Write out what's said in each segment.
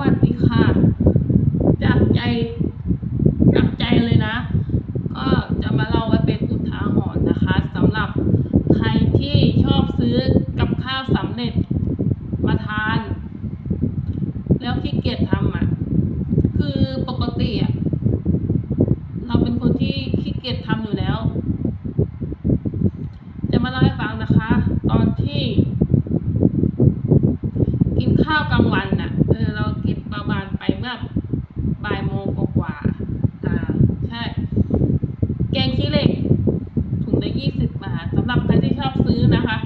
วัสดีค่ะ จากใจจากใจเลยนะ ก็จะมาเล่าไว้เป็นอุทาหรณ์นะคะสำหรับใครที่ชอบซื้อกับข้าวสำเร็จมาทาน แล้วขี้เกียจทำอะ คือปกติอะเราเป็นคนที่ขี้เกียจทำอยู่แล้ว จะมาเล่าให้ฟังนะคะ ตอนที่ กินข้าวกลางวันน่ะ เออ เรากินประ มาณไปเมื่อบ่ายโมงกว่าๆอ่า ใช่ แกงขี้เหล็ก ถุงละยี่สิบบาทสำหรับใครที่ชอบซื้อนะคะ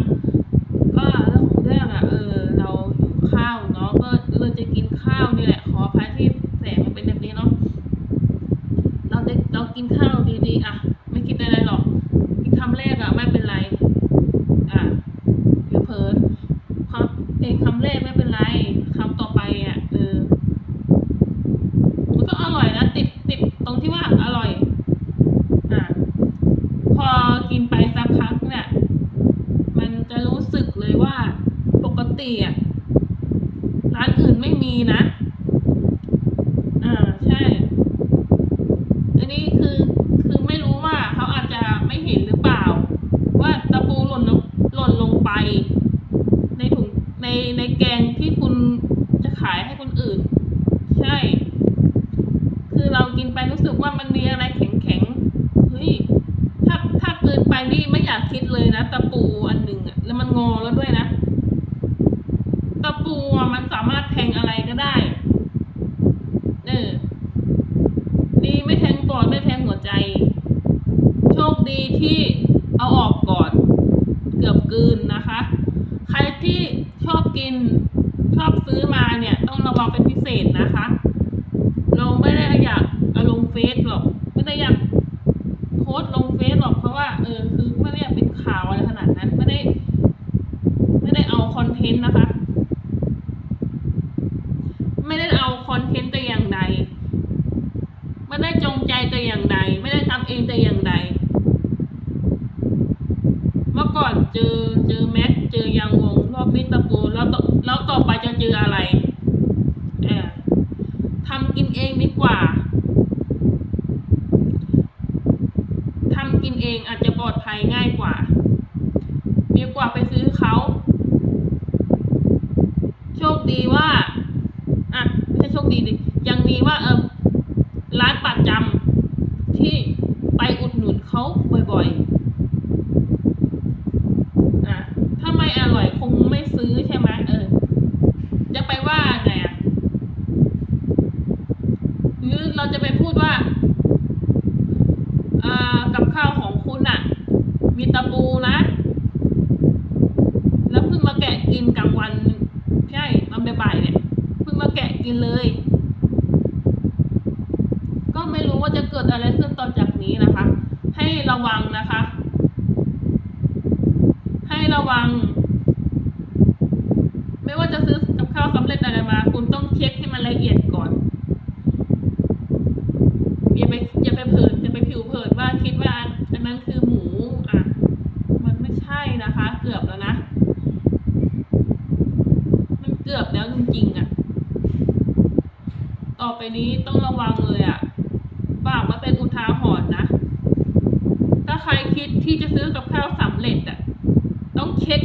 ก็เรื่องของเรื่องอะ เออ เราหิวข้าวเนาะ ก็เราจะกินข้าวนี่แหละ ขออภัยที่แสงมันเป็นแบบนี้เนาะ เราได้เรากินข้าวดีๆ อะ ไม่คิดอะไรหรอกกินคำแรกอะ ไม่เป็นไร อะผิวเผินคำเองคำแรกไม่เป็นไรคำต่อไปอะ เออ มันก็อร่อยนะ ติดติดตรงที่ว่าอร่อย อะ พอกินไปสักพักเนี่ย มันจะรู้สึกเลยว่าปก ติอะร้านอื่นไม่มีนะ อ่าใช่ อันนี้คือคือไม่รู้ว่าเขาอาจจะไม่เห็นหรือเปล่า ว่าตะปูหล่นลงหล่นลงไป ในถุงในในแกงที่คุณจะขายให้คนอื่น ใช่ คือเรากินไปรู้สึกว่ามันมีอะไรแข็งแข็งๆเฮ้ยถ้าถ้าเกินไปนี่ไม่อยากคิดเลยนะ ตะปูอันหนึ่งอะแล้วมันงอแล้วด้วยนะ ปูอะมันสามารถแทงอะไรก็ได้ เออ ดีไม่แทงปอดไม่แทงหัวใจ โชคดีที่เอาออกก่อน เกือบกืนนะคะ ใครที่ชอบกินชอบซื้อมาเนี่ย ต้องระวังเป็นพิเศษนะคะ เราไม่ได้อยากเอาลงเฟซหรอก ไม่ได้อยากโพสลงเฟซหรอกเพราะว่าเออคือไม่ได้อยากเป็นข่าวอะไรขนาดนั้นไม่ได้ ไม่ได้เอาคอนเทนต์นะคะ ไม่ได้เอาคอนเทนต์แต่อย่างใด ไม่ได้จงใจแต่อย่างใด ไม่ได้ทำเองแต่อย่างใด เมื่อก่อนเจอเจอแม็กเจอยางวง รอบนี้ตะปูแล้วต่อแล้วต่อ ไปจะเจออะไรเออทำกินเองดีกว่าทำกินเองอาจจะปลอดภัยง่ายกว่า ดีกว่าไปซื้อเขาโชคดีว่าอะไม่ใช่โชคดีดิยังดีว่าเออร้านประจำที่ไปอุดหนุนเขาบ่อยๆอะถ้าไม่อร่อยคงไม่ซื้อใช่ไหมเออ จะไปว่าไงอะ หรือ เราจะไปพูดว่าอกับข้าวของคุณอะมีตะปูนะ แล้วเพิ่งมาแกะกินกลางวันใช่ตอนบ่ายๆเนี่ยเพิ่งมาแกะกินเลย ก็ไม่รู้ว่าจะเกิดอะไรขึ้นต่อจากนี้นะคะ ให้ระวังนะคะ ให้ระวัง ไม่ว่าจะซื้อกับข้าวสำเร็จอะไรมา คุณต้องเช็คให้มันละเอียดก่อน อย่าไปอย่าไปเผินอย่าไปผิวเผินว่าคิดว่าอันนั้นคือหมูอะมันไม่ใช่นะคะ เกือบแล้วนะ มันเกือบแล้วจริงๆอะ ต่อไปนี้ต้องระวังเลยอะฝากมาเป็นอุทาหรณ์นะ ถ้าใครคิดที่จะซื้อกับข้าวสำเร็จอะต้องเช็ค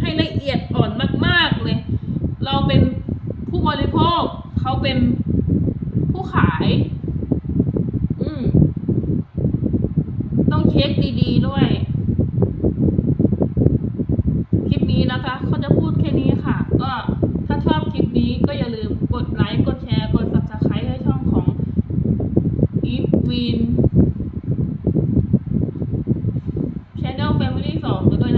ให้ละเอียดอ่อนมาก ๆเลย เราเป็นผู้บริโภคเขาเป็นผู้ขาย อืม ต้องเช็คดีๆด้วย คลิปนี้นะคะเขาจะพูดแค่นี้ค่ะ ก็ถ้าชอบคลิปนี้ก็อย่าลืมกดไลค์กดแชร์กด subscribe ให้ช่องของ e v e n Channel Family 2ด้วยนะ